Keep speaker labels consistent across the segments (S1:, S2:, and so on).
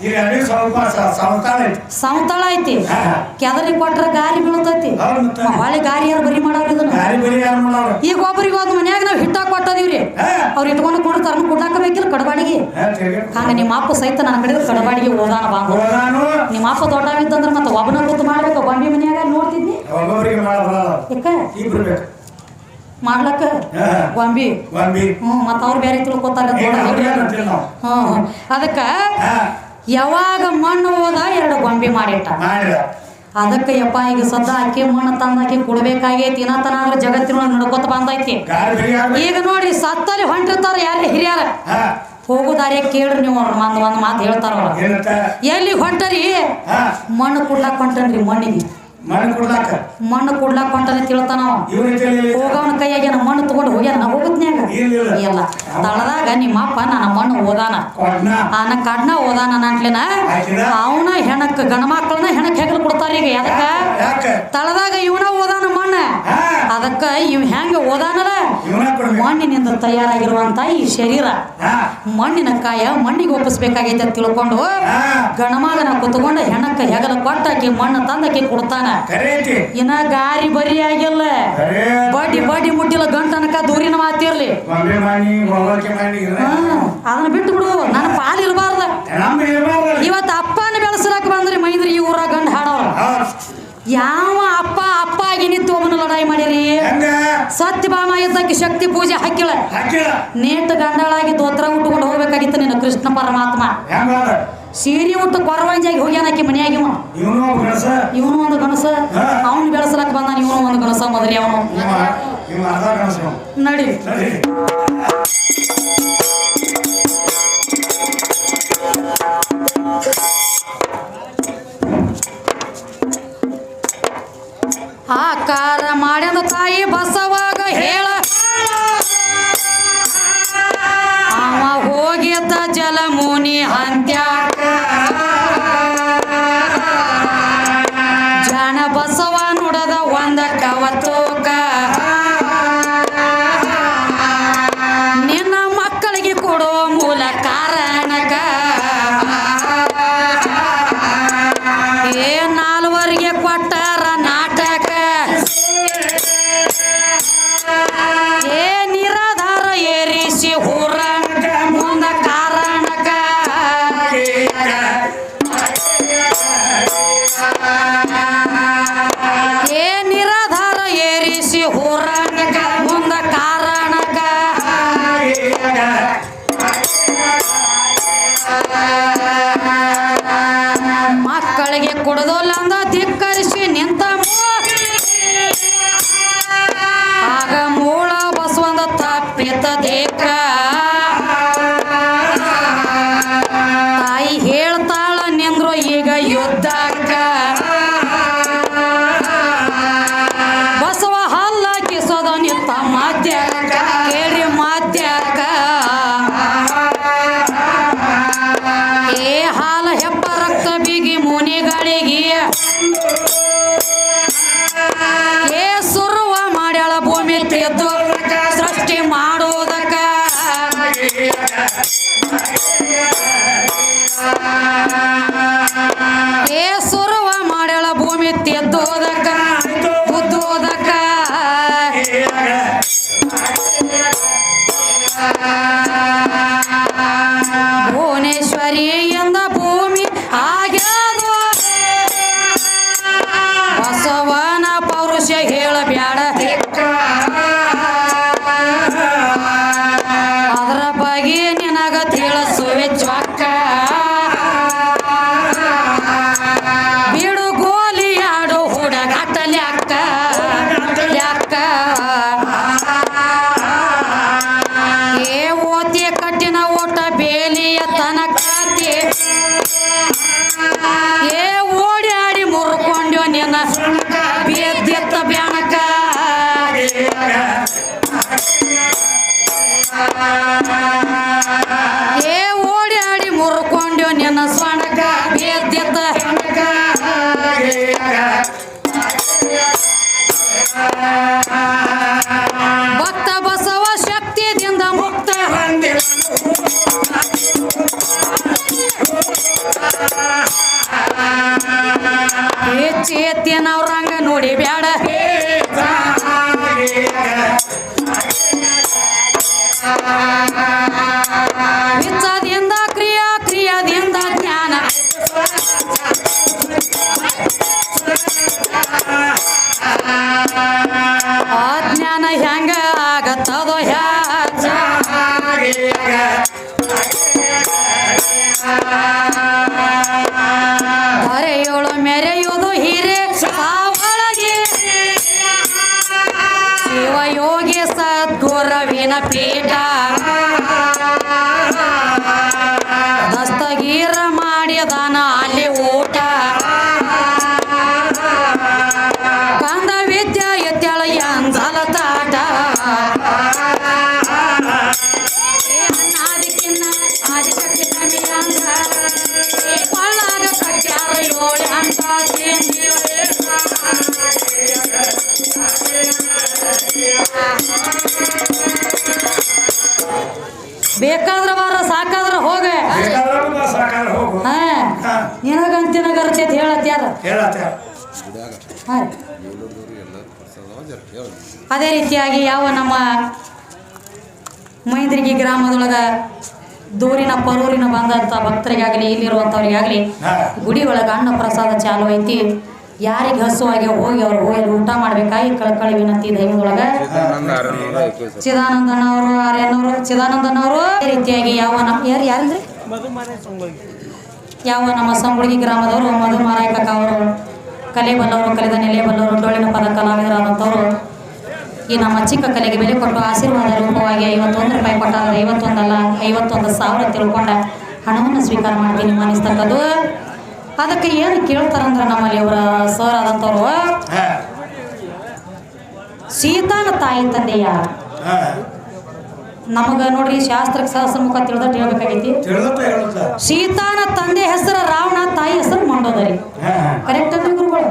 S1: ಈಗ ಸ್ವಲ್ಪ ಸ- ಸವತಾಳ ಐತಿ.
S2: ಐತಿ. ಕೆದರಿ ಕೊಟ್ರ ಗಾರಿ ಬೀಳ್ತೈತಿ?
S1: ಹೌದ್ ಮತ್ತೆ.
S2: ಹೊಳೆ ಗಾರಿ ಯಾರು ಬರಿ ಮಾಡೋರು ಇದನ್ನ?
S1: ಗಾರಿ ಬರಿ ಯಾರು ಮಾಡೋರು
S2: ಈಗ ಒಬ್ಬರಿಗೆ ಒಂದು ಮನ್ಯಾಗ ನಾವು ಹಿಟ್ಟಾಗ ಕೊಟ್ಟದೀವ್ರಿ.
S1: ಹಾ.
S2: ಅವ್ರು ಇಟ್ಕೊಂಡು ಕೊಡ್ತಾರ ಕೊಡ್ಲಾಕ ಬೇಕಿಲ್ಲ ಕಡಬಾಡಿಗೆ.
S1: ಹಾ, ತಿರ್ಗಿ.
S2: ಹಂಗ ನಿಮ್ಮ ಅಪ್ಪ ಸಹಿತ ನನ್ನ ಕಡೆ ಕಡಬಾಡಿಗೆ ಓದಾನ ಬಾ
S1: ಹೋದಾನು.
S2: ನಿಮ್ಮ ಅಪ್ಪ ದೊಡ್ಡವಿದ್ದಂದ್ರೆ ಮತ್ತೆ ಒಬ್ಬನ ಕೂತು ಮಾಡ್ಬೇಕು ಬಂಡಿ ಮನ್ಯಾಗ ನೋಡ್ತಿದ್ನಿ
S1: ಒಬ್ಬೊಬ್ಬರಿಗೆ ಮಾಡಬಾರ
S2: ಯಾಕ
S1: ಇಬ್ರು ಬೇಕು.
S2: ಮಾಡ್ಲಕ್ಕ?
S1: ಹಾ.
S2: ಗೊಂಬಿ?
S1: ಗೊಂಬಿ.
S2: ಹ್ಞೂ ಮತ್ತೆ ಅವ್ರು ಬೇರೆ ತಿಳ್ಕೊತಾರ
S1: ಏನಂತೀವಿ ನಾವು
S2: ಹ್ಞೂ ಅದಕ್ಕೆ
S1: ಹಾ.
S2: ಯಾವಾಗ ಮಣ್ಣು ಹೋದ ಎರಡು ಗೊಂಬೆ ಮಾಡಿಟ್ಟ. ಅದಕ್ಕೆ ಯಪ್ಪ ಈಗ ಸದ್ದ ಅಕ್ಕಿ ಮಣ್ಣು ತಂದಾಕಿ ಕೊಡ್ಬೇಕಾಗೈತಿ ಅಂದ್ರೆ ಜಗತ್ತಿನೊಳಗೆ ನಡ್ಕೊತ ಬಂದೈತಿ. ಈಗ ನೋಡ್ರಿ ಸತ್ತಲ್ಲಿ ಹೊಂಟಿರ್ತಾರ ಯಾರು ಹಿರಿಯರ? ಹೋಗೋ ದಾರಿಯಾಗ ಕೇಳ್ರಿ ನೀವು ಅವ್ರ ಮಂದ್ ಒಂದು ಮಾತು ಹೇಳ್ತಾರ ಅವ್ರ. ಎಲ್ಲಿ ಹೊಂಟರಿ? ಮಣ್ಣು ಕುಡ್ಲಾಕ್ ಹೊಂಟನ್ರಿ ಮಣ್ಣಿಗೆ.
S1: ಮಣ್ಣು ಕೊಡ್ಲಾಕ?
S2: ಮಣ್ಣು ಕುಡ್ಲಾಕ್ ಹೊಂಟನೆ ತಿಳ್ತಾನವ
S1: ಇವ್ರ
S2: ಹೋಗವನ ಕೈಯಾಗ ಮಣ್ಣು ತಗೊಂಡು ಹೋಗ್ಯಾನ ನಾ ಹೋಗುತ್ನ್ಯಾಗ?
S1: ಇಲ್ಲ.
S2: ತಳದಾಗ ನಿಮ್ಮ ಅಪ್ಪ ನನ್ನ ಮಣ್ಣು ಓದಾನ ಆನ ಕಡ್ನ ಓದಾನ ನಂಟ್ಲಿನ? ಅವನ ಹೆಣಕ್ ಗಣ ಮಕ್ಕಳನ್ನ ಹೆಣಕ್ ಹೆಗಲು ಕೊಡ್ತಾರ ಈಗ
S1: ಅದಕ್ಕ
S2: ತಳದಾಗ ಇವನ ಓದಾನ ಮಣ್ಣ. ಅದಕ್ಕ ಇವ್ ಹೆಂಗ
S1: ಕೊಡ್ಬೇಕು.
S2: ಮಣ್ಣಿನಿಂದ ತಯಾರಾಗಿರುವಂತ ಈ ಶರೀರ. ಮಣ್ಣಿನ ಕಾಯ ಮಣ್ಣಿಗೆ ಒಪ್ಪಿಸ್ಬೇಕಾಗೈತೆ ಅಂತ ತಿಳ್ಕೊಂಡು
S1: ಗಣಮಾಗನ
S2: ಗಣಮಗನ ಕುತ್ಕೊಂಡು ಹೆಣಕ್ಕ ಹೆಗಲ ಕೊಟ್ಟಾಕಿ ಮಣ್ಣು ತಂದಾಕಿ ಕೊಡ್ತಾನ. ಇನ್ನ ಗಾರಿ ಬರಿ ಆಗಿಲ್ಲ. ಬಡ್ಡಿ ಬಡ್ಡಿ ಮುಟ್ಟಿಲ್ಲ ಗಂಟನಕ ದೂರಿನ ಮಾತಿರ್ಲಿ. ಅದನ್ನ ಬಿಟ್ಟು ಬಿಡು ನನ್ನ ಪಾಲ್ ಇರಬಾರ್ದ ಇವತ್ತು ಅಪ್ಪನ ಬೆಳೆಸಲಕ್ ಬಂದ್ರಿ ಮೈದ್ರಿ ಈ ಊರಾಗ ಗಂಡ
S1: ಹಾಡೋ
S2: ಯಾವ ಅಪ್ಪ ಅಪ್ಪ ಆಗಿ ನಿಂತು ಒಬ್ಬನ ಲಡಾಯಿ ಮಾಡಿರಿ?
S1: ಸತ್ಯ
S2: ಸತ್ಯಭಾಮ ಇದ್ದಕ್ಕೆ ಶಕ್ತಿ ಪೂಜೆ ಹಾಕಿಳ ನೇಟ್ ಗಂಡಳಾಗಿ ದೋತ್ರ ಉಟ್ಕೊಂಡು ಹೋಗ್ಬೇಕಾಗಿತ್ತು ನಿನ್ನ ಕೃಷ್ಣ ಪರಮಾತ್ಮ. ಸೀರೆ ಉಟ್ಟು ಕೊರವಂಜಾಗಿ
S1: ಇವನು ಒಬ್ಬ ಗಣಸ
S2: ಇವನು ಒಂದು ಗಣಸ. ಅವನು ಬೆಳೆಸಲಕ್ ಬಂದಾನ ಇವನು ಒಂದು ಗಣಸ ಮೊದಲಿ ಅವನು. ನಡಿ. ನಿಂದ್ರು ಈಗ ಹಾ ಅದೇ ರೀತಿಯಾಗಿ ಯಾವ ನಮ್ಮ ಮೈಂದ್ರಿಗಿ ಗ್ರಾಮದೊಳಗ ದೂರಿನ ಪರೂರಿನ ಬಂದಂಥ ಭಕ್ತರಿಗಾಗಲಿ ಇಲ್ಲಿರುವಂಥವ್ರಿಗಾಗಲಿ
S1: ಆಗಲಿ
S2: ಗುಡಿ ಒಳಗೆ ಅನ್ನ ಪ್ರಸಾದ ಚಾಲು ಐತಿ. ಯಾರಿಗೆ ಹಸುವಾಗಿ ಹೋಗಿ ಅವ್ರು ಹೋಗಿ ಊಟ ಮಾಡ್ಬೇಕಾಗಿ ಕಳ್ಕಳಿ ವಿನಂತಿ ದೈವದೊಳಗ. ಚಿದಾನಂದನವರು ಆರ್ಯನವರು ಚಿದಾನಂದನವರು. ಅದೇ ರೀತಿಯಾಗಿ ಯಾವ ನಮ್ಮ ಯಾರು ಯಾರಂದ್ರಿ? ಯಾವ ನಮ್ಮ ಸಂಗುಳಿಗಿ ಗ್ರಾಮದವರು ಮಧು ಮಾರಾಯಕ ಅವರು ಕಲೆ ಬಲ್ಲವರು ಕಲೆದ ನೆಲೆ ಬಲ್ಲವರು ಡೊಳ್ಳಿನ ಪದ ಕಲಾವಿದರಾದಂಥವರು ಈ ನಮ್ಮ ಚಿಕ್ಕ ಕಲೆಗೆ ಬೆಲೆ ಕೊಟ್ಟು ಆಶೀರ್ವಾದ ರೂಪವಾಗಿ ಐವತ್ತೊಂದು ರೂಪಾಯಿ ಕೊಟ್ಟಾದ್ರೆ ಐವತ್ತೊಂದಲ್ಲ ಐವತ್ತೊಂದು ಸಾವಿರ ತಿಳ್ಕೊಂಡ ಹಣವನ್ನು ಸ್ವೀಕಾರ ಮಾಡ್ತೀನಿ ಅನಿಸ್ತಕ್ಕದ್ದು ಅದಕ್ಕೆ ಏನು ಕೇಳ್ತಾರಂದ್ರೆ ನಮ್ಮಲ್ಲಿ ಅವರ ಸರ್ ಆದಂಥವ್ರು ಸೀತಾನ ತಾಯಿ ತಂದೆಯ ನಮಗ ನೋಡ್ರಿ ಶಾಸ್ತ್ರ ಸಹಸ್ರ ಮುಖ ತಿಳಿದಟ್ಟು ಹೇಳ್ಬೇಕಾಗೈತಿ. ಸೀತಾನ ತಂದೆ ಹೆಸರು ರಾವಣ ತಾಯಿ ಹೆಸರು ಮಂಡೋದರಿ ಕರೆಕ್ಟ್ ಅಂತ ಗುರುಗಳು?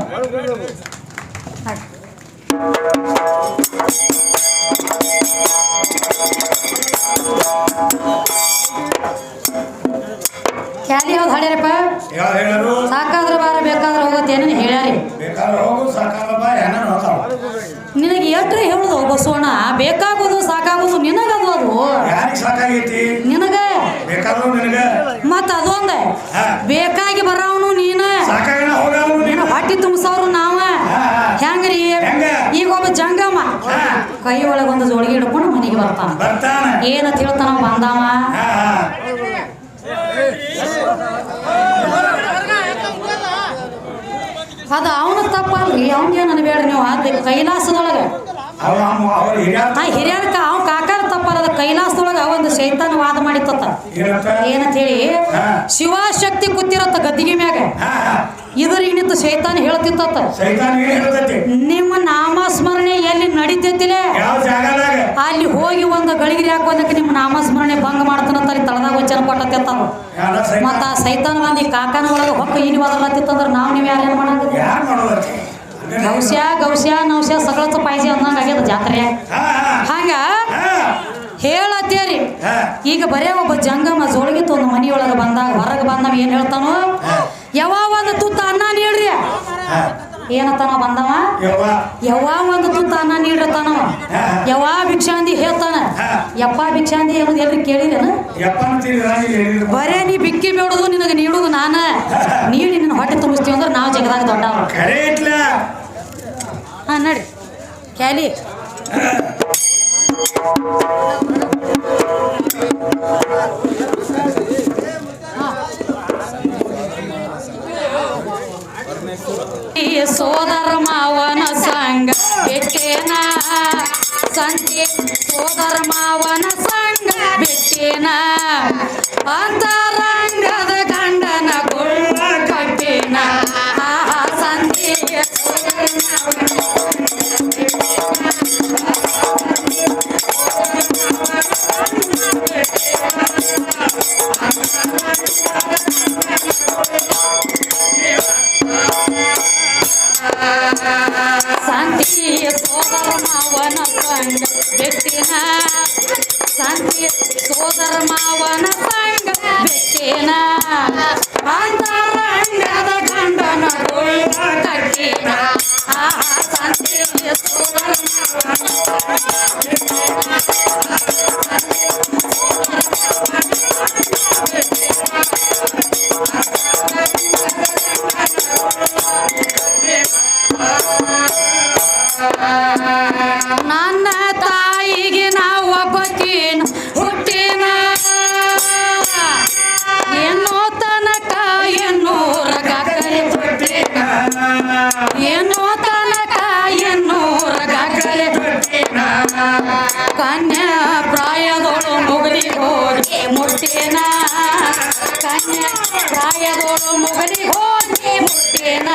S2: ಕ್ಯಾಲಿ ಯಾವ್ದು ಹಾಡ್ಯಾರಪ್ಪ? ಸಾಕಾದ್ರ ಬಾರ ಬೇಕಾದ್ರೆ ಹೋಗುತ್ತೆ ಏನನ್ನ ಹೇಳ್ಯಾರಿ? ನಿನಗೆ ಎಟ್ರೆ ಹೇಳುದು ಬಸವಣ್ಣ. ಬೇಕಾಗೋದು ಸಾಕಾಗೋದು ನಿನಗದು
S1: ಯಾರಿಗೆ ಸಾಕಾಗೈತಿ?
S2: ನಿನಗ?
S1: ಬೇಕಾದ್ರು ನಿನಗ.
S2: ಮತ್ತ ಅದೊಂದ. ಬೇಕಾಗಿ ಬರವನು ನೀನ.
S1: ಸಾಕಾಗಿನ ಹೋಗವು
S2: ನೀನು. ಹೊಟ್ಟಿ ತುಂಬಸವ್ರು ನಾವ. ಹೆಂಗ್ರಿ? ಈಗ ಒಬ್ಬ
S1: ಜಂಗಮ್ಮ.
S2: ಕೈ ಒಳಗೆ ಒಂದು ಜೋಳಿಗೆ ಹಿಡ್ಕೊಂಡು ಮನೆಗೆ ಬರ್ತಾನ.
S1: ಏನ
S2: ಏನಂತ ಹೇಳ್ತಾನ ಬಂದಾವ? ಅದ ಅವನ ತಪ್ಪಲ್ರಿ. ಅವ್ನಿಗೆ ಬೇಡ್ರಿ ನೀವು. ಅದ ಕೈಲಾಸದೊಳಗ. ಹಿರಿಯರ್ಕ ಅವ್ ಕಾಕಾರ ತಪ್ಪಲ್ಲ ಅದ ಕೈಲಾಸದೊಳಗ ಒಂದು ಶೈತಾನ ವಾದ ಮಾಡಿತ್ತತ್ತ
S1: ಏನಂತ?
S2: ಹೇಳಿ. ಶಿವಶಕ್ತಿ ಕೂತಿರತ್ತ ಗದ್ದಿಗೆ ಮ್ಯಾಗ. ಇದ್ರ ಇನ್ನಿತ್ತು ಶೈತಾನ
S1: ಹೇಳ್ತಿತ್ತ
S2: ನಿಮ್ಮ ನಾಮಸ್ಮರಣೆ ಎಲ್ಲಿ ನಡೀತೈತಿಲೆ?
S1: ಯಾವ ಜಾಗದಾಗ?
S2: ಅಲ್ಲಿ ಹೋಗಿ ಒಂದು ಗಳಿಗಿರಿ ಹಾಕೋದಕ್ಕೆ ನಿಮ್ಮ ನಾಮಸ್ಮರಣೆ ಭಂಗ ಮಾಡ್ತಾನಂತ ಅಲ್ಲಿ ತಳದಾಗ ವಚನ
S1: ಕೊಟ್ಟತ್ತ
S2: ಮತ್ತ ಆ ಸೈತಾನ ಮಂದಿ ಕಾಕನ ಒಳಗೆ ಹೊಕ್ಕ ಇನಿ ಬದಲಾತಿತ್ತಂದ್ರ ನಾವು ನೀವು ಯಾರೇನು
S1: ಯಾರು ಗೌಸ್ಯಾ
S2: ಗೌಸ್ಯ ಗೌಸ್ಯ ನೌಸ್ಯ ಸಗಳತ್ತ ಪಾಯ್ಸಿ ಅಂದಂಗ ಆಗ್ಯದ ಜಾತ್ರೆ. ಹಂಗ ಹೇಳತ್ತೇರಿ. ಈಗ ಬರೇ ಒಬ್ಬ ಜಂಗಮ ಜೋಳಿಗಿತ್ತು ಒಂದು ಮನಿಯೊಳಗೆ ಬಂದಾಗ ಹೊರಗೆ ಬಂದವ ಏನ್ ಹೇಳ್ತಾನೋ? ಯಾವ ಒಂದು ತುತ್ತ ಅನ್ನ ನೀಡ್ರಿ?
S1: ಏನು
S2: ಏನತ್ತಾನ ಬಂದವ? ಯಾವ ಒಂದು ತುತ್ತ ಅನ್ನ ನೀಡಿರ್ತಾನ? ಯಾವ ಭಿಕ್ಷಾಂದಿ ಹೇಳ್ತಾನ? ಯಪ್ಪ ಭಿಕ್ಷಾಂದಿ ಅನ್ನೋದು ಎಲ್ರಿ ಕೇಳಿರೇನ? ಬರೇ ನೀ ಬಿಕ್ಕಿ ಬೇಡುದು ನಿನಗೆ ನೀಡುದು ನಾನ. ನೀಡಿ ನಿನ್ನ ಹೊಟ್ಟೆ ತುಂಬಿಸ್ತೀವಿ ಅಂದ್ರೆ ನಾವು ಜಗದಾಗ
S1: ಇಟ್ಲ.
S2: ಹಾ ನಡಿ ಕ್ಯಾಲಿ. ಸೋದರ ಮಾವನ ಸಂಗ ಬಿಟ್ಟೇನ ಸಂತಿ ಸೋದರ ಮಾವನ ಸಂಗ ಬಿಟ್ಟೇನ ಅಂತರಂಗದ ಸಮಯದೋಳು ಮುಗಲಿ ಹೋಗಿ ಮುಟ್ಟೇನ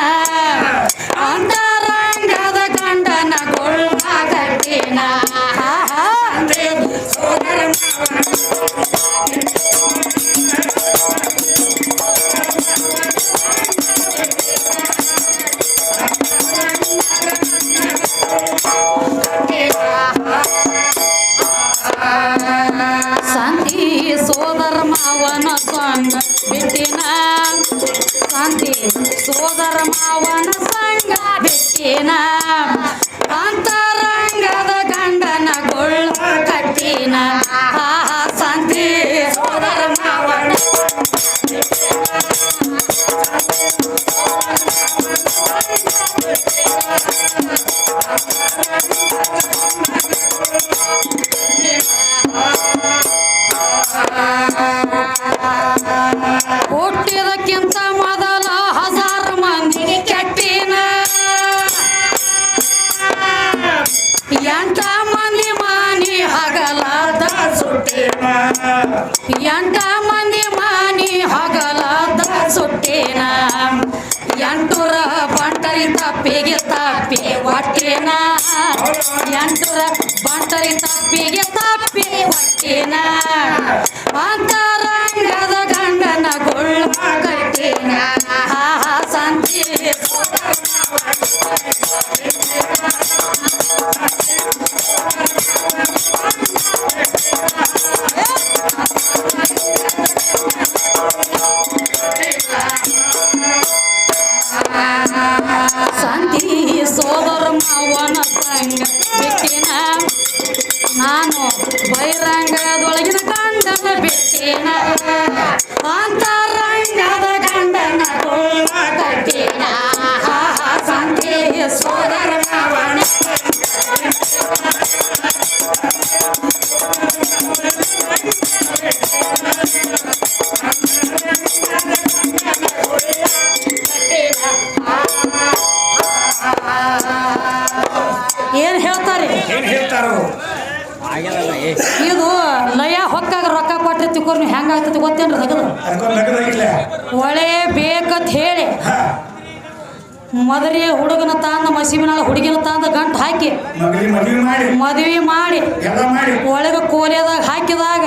S2: ಮೊದಲೇ ಹುಡುಗನ ತಂದು ಮಸೀಬಿನ ಹುಡುಗಿನ ತಂದು ಗಂಟು ಹಾಕಿ.
S1: ಮದುವೆ ಮಾಡಿ.
S2: ಒಳಗ ಮಾಡಿ.
S1: ಎಲ್ಲ ಮಾಡಿ.
S2: ಒಳಗೆ ಕೋಲೆದಾಗ ಹಾಕಿದಾಗ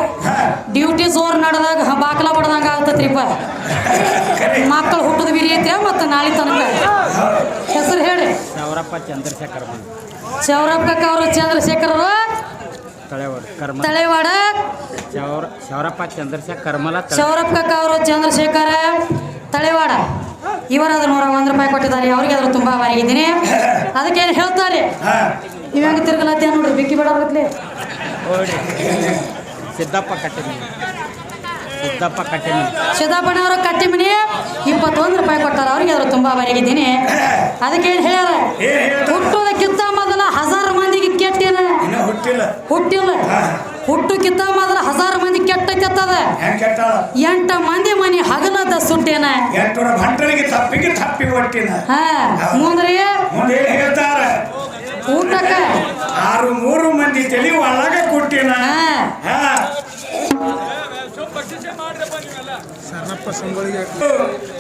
S2: ಡ್ಯೂಟಿ ಜೋರ್ ನಡೆದಾಗ ಬಾಕಲ ಬಡ್ದಂಗ ಆಗ್ತತ್ರಿಪ್ಪ. ಮಕ್ಕಳು ಹುಟ್ಟದ ಬಿರಿ ಐತೆ ಮತ್ತು ನಾಳೆ ತನಕ. ಹೆಸರು ಹೇಳಿ.
S3: ಸೌರಪ್ಪ ಚಂದ್ರಶೇಖರ್
S2: ಚೌರಪ್ಪ ಅವರು. ಚಂದ್ರಶೇಖರರು
S3: ತಳೆವಾಡ ಕರ್ಮ
S2: ತಳೆವಾಡ.
S3: ಚೌರ ಶೌರಪ್ಪ ಚಂದ್ರಶೇಖರ್
S2: ಚೌರಪ್ಪ ಅವರು ಚಂದ್ರಶೇಖರ ತಳೆವಾಡ. ಇವರಾದ್ರು ನೂರ ಒಂದು ರೂಪಾಯಿ ಕೊಟ್ಟಿದ್ದಾರೆ ಅವ್ರಿಗೆ ಆದ್ರೂ ತುಂಬಾ ಬಾರಿಗಿದ್ದೀನಿ ಅದಕ್ಕೆ ಏನು ಹೇಳ್ತಾರೆ? ನೀವು ಹೆಂಗೆ ತಿರ್ಗಲತ್ತೀಯ ನೋಡ್ರಿ ಬಿಕ್ಕಿ ಬೇಡ
S3: ಓಡಿ ಸಿದ್ದಪ್ಪ ಕಟ್ಟಿಮನಿ ಸಿದ್ದಪ್ಪ ಕಟ್ಟಿಮನಿ
S2: ಸಿದ್ದಪ್ಪನವರು ಕಟ್ಟಿ ಮನಿ ಇಪ್ಪತ್ತೊಂದು ರೂಪಾಯಿ ಕೊಟ್ಟಾರ ಅವ್ರಿಗೆ ಆದ್ರೂ ತುಂಬಾ ಬಾರಿಗಿದ್ದೀನಿ ಅದಕ್ಕೆ ಏನು
S1: ಹೇಳ
S2: ಹುಟ್ಟೋದಕ್ಕಿಂತ ಮೊದಲ ಹಜಾರು ಮಂದಿಗೆ ಕೆಟ್ಟಿಲ್ಲ
S1: ಇನ್ನ ಹುಟ್ಟಿಲ್ಲ.
S2: ಹುಟ್ಟಿಲ್ಲ. ಹುಟ್ಟುಕ್ಕಿಂತ ಮೊದಲ ಹಜಾರು ಮಂದಿ
S1: ಕೆಟ್ಟ ಕೆತ್ತದ.
S2: ಎಂಟ ಮಂದಿ ಮನೆ ಹಗಲದ ಸುಟ್ಟೇನ? ಮುಂದ್ರಿ.
S1: ಮುಂದೆ ಹೇಳ್ತಾರ?
S2: ಊಟಕ್ಕ.
S1: ಆರು ಮೂರು ಮಂದಿ ತಲೆ ಒಳಗ ಕೊಟ್ಟಿನ.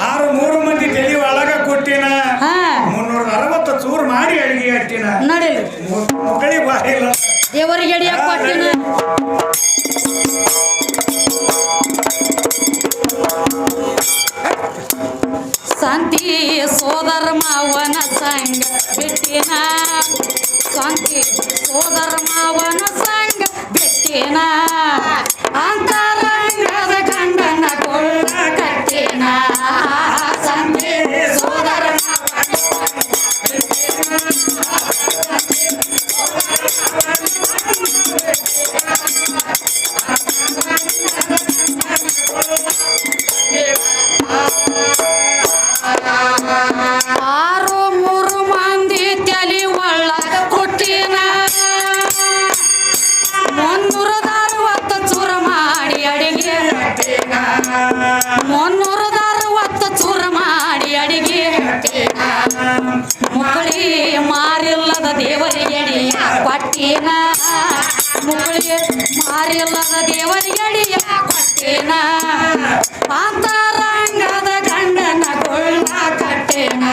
S1: ಆರು ಮೂರು ಮಂದಿ ತಲೆ ಒಳಗ ಕೊಟ್ಟಿನ. ಮುನ್ನೂರ ಅರವತ್ತು ಚೂರು ಮಾಡಿ ಅಡಿಗೆ ಹಟ್ಟಿನ ಮಕ್ಕಳಿಗೆ ಬಾಯಿಲ್ಲ
S2: ದೇವರಿಗೆ ಅಡಿಯ ಕೊಟ್ಟಿನ. ಶಾಂತಿ ಸೋದರ ಮಾವನ ಸಂಗ ಬಿಟ್ಟಿನ. ಶಾಂತಿ ಸೋದರ ಮಾವನ ಸಂಗ ಬಿಟ್ಟಿನ. ಅಂತರಂಗದ ಮುಕ್ಕಳಿ ಮಾರಿಲ್ಲದ ದೇವರಿಗೆಡಿ ಪಟ್ಟಿನ ಮುಕ್ಕಳಿ ಮಾರಿಲ್ಲದ ದೇವರಿಗೆಡಿಯ ಪಟ್ಟಿನ ಪಾಂತರಂಗದ ಗಂಡನ ಕೊಳ್ಳ ಕಟ್ಟೆನ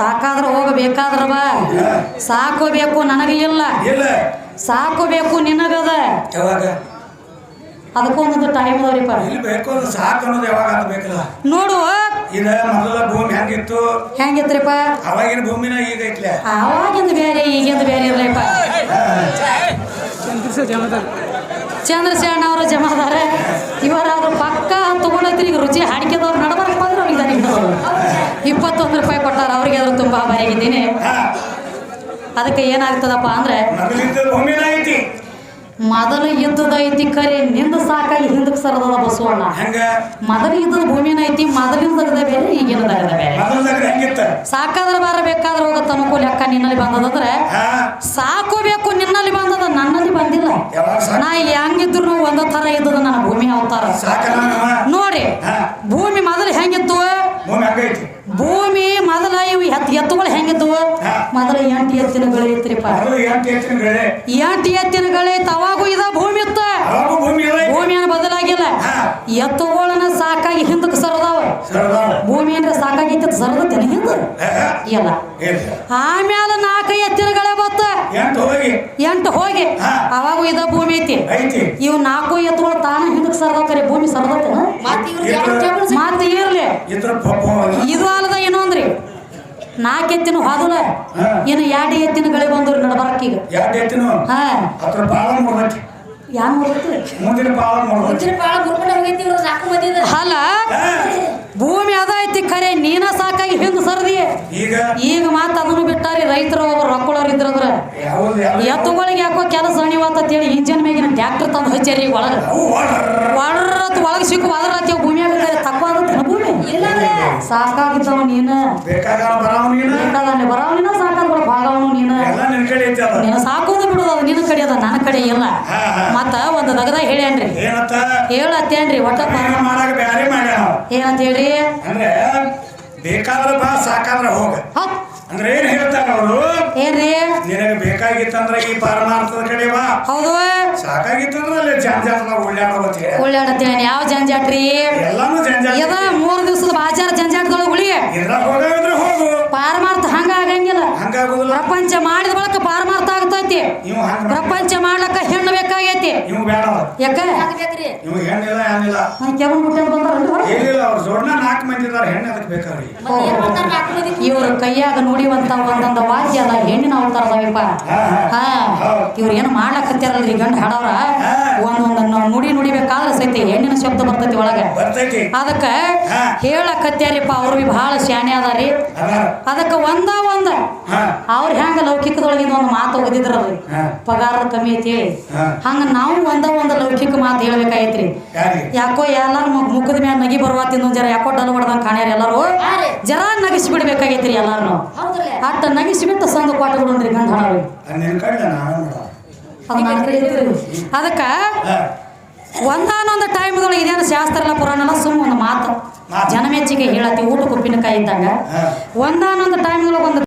S2: ಸಾಕಾದ್ರ ಹೋಗಬೇಕಾದ್ರ ಬಾ. ಸಾಕೋಬೇಕು ನನಗೆ ಇಲ್ಲ.
S1: ಇಲ್ಲ
S2: ಸಾಕೋಬೇಕು ನಿನಗದ.
S1: ಯಾವಾಗ?
S2: ಅದಕ್ಕೊಂದೊಂದು ಟೈಮ್ ಅದಾವ್ರಿಪ್ಪ
S1: ಸಾಕು ಅನ್ನೋದು ಯಾವಾಗ ಬೇಕಲ್ಲ
S2: ನೋಡು.
S1: ಇದ ಮೊದಲ ಭೂಮಿ ಹೆಂಗಿತ್ತು?
S2: ಹೆಂಗಿತ್ರಿಪ್ಪ
S1: ಅವಾಗಿನ ಭೂಮಿನ ಈಗ ಐತ್ಲೆ?
S2: ಆವಾಗಿಂದ ಬೇರೆ ಈಗಿಂದ ಬೇರೆ ಇರ್ಲಪ್ಪ ಚಂದ್ರಶೇಣ ಅವರು ಜಮಾದಾರ. ಇವರಾದ್ರು ಪಕ್ಕ ತಗೊಂಡೈತ್ರಿ ಈಗ ರುಚಿ ಹಾಡಿಕೆದವ್ರು ನಡಬಾರ್ದು ಬಂದ್ರೆ ಅವ್ರಿಗೆ. ಇಪ್ಪತ್ತೊಂದು ರೂಪಾಯಿ ಕೊಟ್ಟಾರ ಅವ್ರಿಗೆ ಅದ್ರ ತುಂಬ
S1: ಆಭಾರಿಯಾಗಿದ್ದೀನಿ
S2: ಅದಕ್ಕೆ ಏನಾಗ್ತದಪ್ಪ ಅಂದ್ರೆ ಮೊದಲು ಇದ್ದದ ಐತಿ ಕರೆ ನಿಂದ ಸಾಕಾಗಿ ಹಿಂದಕ್ಕೆ ಸರದದ ಬಸವಣ್ಣ. ಮೊದಲು ಇದ್ದದ ಭೂಮಿನ ಐತಿ ಮೊದಲಿಂದ ಬೇರೆ ಈಗಿನದಾಗ ಬೇರೆ. ಸಾಕಾದ್ರೆ ಬಾರ ಬೇಕಾದ್ರೆ ಹೋಗತ್ತ ಅನುಕೂಲ ಅಕ್ಕ ನಿನ್ನಲ್ಲಿ ಬಂದದಂದ್ರೆ ಸಾಕೋಬೇಕು ನಿನ್ನಲ್ಲಿ ಬಂದದ ನನ್ನಲ್ಲಿ ಬಂದಿಲ್ಲ. ನಾ ಹೆಂಗಿದ್ರು ಒಂದ ತರ ಇದ್ದದ ನನ್ನ ಭೂಮಿ ಅವತಾರ. ನೋಡಿ
S1: ಹಾ
S2: ಭೂಮಿ ಮೊದಲು ಹೆಂಗಿತ್ತು
S1: ಭೂಮಿ ಹಂಗೈತಿ
S2: ಭೂಮಿ ಮೊದಲ ಇವು ಎತ್ ಎತ್ತುಗಳು ಹೆಂಗಿತ್ತು
S1: ಹಾ.
S2: ಮೊದಲು ಎಂಟು ಎತ್ತಿನಗಳು ಇತ್ರಿಪ್ಪ
S1: ಮೊದಲು ಎಂಟು ಎತ್ತಿನ ಗಳೆ?
S2: ತವಾಗೂ ಇದ ಭೂಮಿ ಇತ್ತ.
S1: ಭೂಮಿಯ ಭೂಮಿ ಇಲ್ಲ
S2: ಬದಲಾಗಿಲ್ಲ. ಎತ್ತುಗಳನ್ನ ಸಾಕಾಗಿ ಹಿಂದಕ್ಕೆ ಸರದಾವ. ಭೂಮಿ ಅಂದ್ರೆ ಸಾಕಾಗಿತ್ತು ಸರದತ್ತೇನೆ ಹಿಂದ? ಇಲ್ಲ ಆಮ್ಯಾಲ ನಾಲ್ಕು ಎತ್ತಿನಗಳೇ ಬತ್ತ.
S1: ಎಂಟು ಹೋಗಿ.
S2: ಎಂಟು ಹೋಗಿ.
S1: ಹಾ.
S2: ಅವಾಗ ಇದ ಭೂಮಿ ಐತಿ. ಇವ್ ನಾಲ್ಕು ಎತ್ತುಗಳು ತಾನ ಹಿಂದಕ್ಕೆ ಸರದಾವ ಕರೆ ಭೂಮಿ ಸರದತ್ತೇನ? ಮಾತು ಇರ್ಲಿ. ಇದು ಅಲ್ಲದ ಇನ್ನೊಂದ್ರಿ. ನಾಲ್ಕು ಎತ್ತಿನ ಹೋದಲ್ಲ? ಏನು ಎರಡು ಎತ್ತಿನ ಗಳಿ ಬಂದ್ರು ನಡಬರಕ್ ಈಗ.
S1: ಎರಡು ಎತ್ತಿನ?
S2: ಹಾ.
S1: ಅದ್ರ ಮುಂದಿನ
S2: ಅಲ್ಲ ಭೂಮಿ ಅದ ಐತಿ ಖರೆ ನೀನ ಸಾಕಾಗಿ ಹಿಂದ್ ಸರದಿ
S1: ಈಗ?
S2: ಈಗ ಮಾತ್ ಅದನ್ನು ಬಿಟ್ಟಾರಿ ರೈತರು ಒಬ್ಬರು ರೊಕ್ಕಳವ್ರು ಇದ್ರಂದ್ರ. ಎತ್ತುಗಳಿಗೆ ಯಾಕೋ ಕೆಲಸ ಅಣಿವಾತ ಹೇಳಿ ಇಂಜನ್ ಮೇಗಿನ ಟ್ಯಾಕ್ಟರ್ ತಂದು ಹಚ್ಚಾರಿ ಒಳಗೆ. ಒಳಗ ಒಳಗೆ ಸಿಕ್ಕು ಅದ್ರ ಭೂಮಿಯಾಗ ತಕ್ಕ ಸಾಕಾಗಿದ್ದವ ನೀನ.
S1: ಬೇಕಾಗ ಬರಾವ ನೀನು.
S2: ಸಾಕಾದ ಭಾಗವನು ನೀನ.
S1: ಎಲ್ಲ ನಿನ್ ಕಡೆ ಐತಿ ಅದ.
S2: ನೀನು ಸಾಕೋದು ಬಿಡೋದು ಅದು ನಿನ್ನ ಕಡೆ ಅದ ನನ್ನ ಕಡೆ ಇಲ್ಲ. ಮತ್ತ ಒಂದು ದಗದ ಹೇಳ್ಯಾನ್ರಿ. ಹೇಳತ್ತೇನ್ರಿ ಒಟ್ಟ
S1: ಮಾಡಾಕ ಬ್ಯಾರೆ.
S2: ಏನಂತ ಹೇಳ್ರಿ?
S1: ಅಂದ್ರೆ ಬೇಕಾದ್ರೆ ಬಾ ಸಾಕಾದ್ರೆ ಹೋಗ. ಅಂದ್ರೆ ಏನ್ ಹೇಳ್ತಾರ ಅವರು
S2: ಏನ್ರಿ?
S1: ನಿನಗೆ ಬೇಕಾಗಿತ್ತಂದ್ರ ಈ ಪರಮಾರ್ಥದ ಕಡೆ ಬಾ.
S2: ಹೌದು.
S1: ಸಾಕಾಗಿತ್ತಂದ್ರ ಅಲ್ಲಿ ಜಂಜಾಟದಾಗ ಉಳ್ಳಾಡೋತ್ ಹೇಳಿ
S2: ನಾನು ಯಾವ ಜಂಜಾಟ್ರಿ
S1: ಎಲ್ಲಾನು ಜಂಜಾಟ
S2: ಇದ ಮೂರು ದಿವಸದ ಬಾಜಾರ ಜಂಜಾಟದೊಳಗೆ ಉಳಿ
S1: ಇದ್ರಾಗ ಹೋಗಾದ್ರೆ ಹೋಗು.
S2: ಪಾರಮಾರ್ಥ ಹಂಗ ಆಗಂಗಿಲ್ಲ.
S1: ಹಂಗಾಗುದಿಲ್ಲ.
S2: ಪ್ರಪಂಚ ಮಾಡಿದ ಬಳಕ ಪಾರಮಾರ್ಥ ಆಗ್ತೈತಿ.
S1: ಹಂಗ
S2: ಪ್ರಪಂಚ ಮಾಡ್ಲಕ್ಕ ಹೆಣ್ಣು ಬೇಕಾಗೈತಿ.
S1: ಬೇಡ
S2: ಯಾಕ?
S1: ಇವ್ ಹೆಣ್ಣಿಲ್ಲ ಏನಿಲ್ಲ
S2: ಕೆವನ್ ಬಿಟ್ಟು ಬಂದಾರ
S1: ಏನಿಲ್ಲ ಅವ್ರ ಜೋಡ್ನ ನಾಲ್ಕು ಮಂದಿ ಇದಾರ ಹೆಣ್ಣು ಅದಕ್ಕೆ ಬೇಕಾವ್ರಿ.
S2: ಇವ್ರ ಕೈಯಾಗ ನುಡಿವಂತ ಒಂದೊಂದು ವಾದ್ಯ ಅದ ಹೆಣ್ಣಿನ ಅವತಾರ ಅದಾವಿಪ್ಪ.
S1: ಹಾ,
S2: ಇವ್ರ ಏನು ಮಾಡ್ಲಕತ್ತಿರಲ್ರಿ ಗಂಡ ಹಾಡವ್ರ? ಒಂದೊಂದನ್ನ ನುಡಿ ನುಡಿಬೇಕಾದ್ರೆ ಸೈತಿ ಹೆಣ್ಣಿನ ಶಬ್ದ ಬರ್ತೈತಿ ಒಳಗೆ. ಅದಕ್ಕೆ. ಹೇಳಕತ್ಯಾರಿಪ್ಪ ಅವ್ರು ಬಿ ಬಹಳ ಶಾಣೆ ಅದಾರಿ. ಅದಕ್ಕ ಒಂದ
S1: ಹಾ.
S2: ಅವ್ರ ಹೆಂಗ ಲೌಕಿಕದೊಳಗಿಂದ ಒಂದು ಮಾತು ಓದಿದ್ರಲ್ರಿ
S1: ಪಗಾರ
S2: ಪಗಾರದ ಕಮ್ಮಿ ಐತಿ ಹೇಳಿ. ಹಂಗ ನಾವು ಒಂದ ಒಂದು ಲೌಕಿಕ ಮಾತು ಹೇಳ್ಬೇಕಾಗೈತ್ರಿ
S1: ಯಾರಿಗೆ?
S2: ಯಾಕೋ ಎಲ್ಲಾರು ಮುಖದ ಮ್ಯಾಲ ನಗಿ ಬರುವ ತಿಂದೊಂದ್ ಜರ ಯಾಕೋ ಡಲ್ ಹೊಡೆದಂಗ ಕಾಣ್ಯಾರ ಎಲ್ಲಾರು? ಜರ ನಗಿಸಿ ಬಿಡ್ಬೇಕಾಗೈತ್ರಿ ಎಲ್ಲಾರು ಅಟ್ಟ ನಗಿಸಿ ಬಿಟ್ಟು ಸಂಘ ಪಾಠ ಬಿಡೋಣ್ರಿ ಐತ್ರಿ ಅದಕ್ಕ ಒಂದಾನೊಂದು ಟೈಮ್ದೊಳಗೆ ಇದೇನು ಶಾಸ್ತ್ರ ಎಲ್ಲ ಪುರಾಣ ಎಲ್ಲ ಸುಮ್ಮ ಒಂದು ಮಾತು. ಜನಮೆಚ್ಚಿಗೆ ಹೇಳತ್ತಿ ಊಟಕ್ಕೆ ಉಪ್ಪಿನಕಾಯಿ ಇದ್ದಂಗ. ಒಂದಾನೊಂದು ಟೈಮ್ದೊಳಗೆ ಒಂದು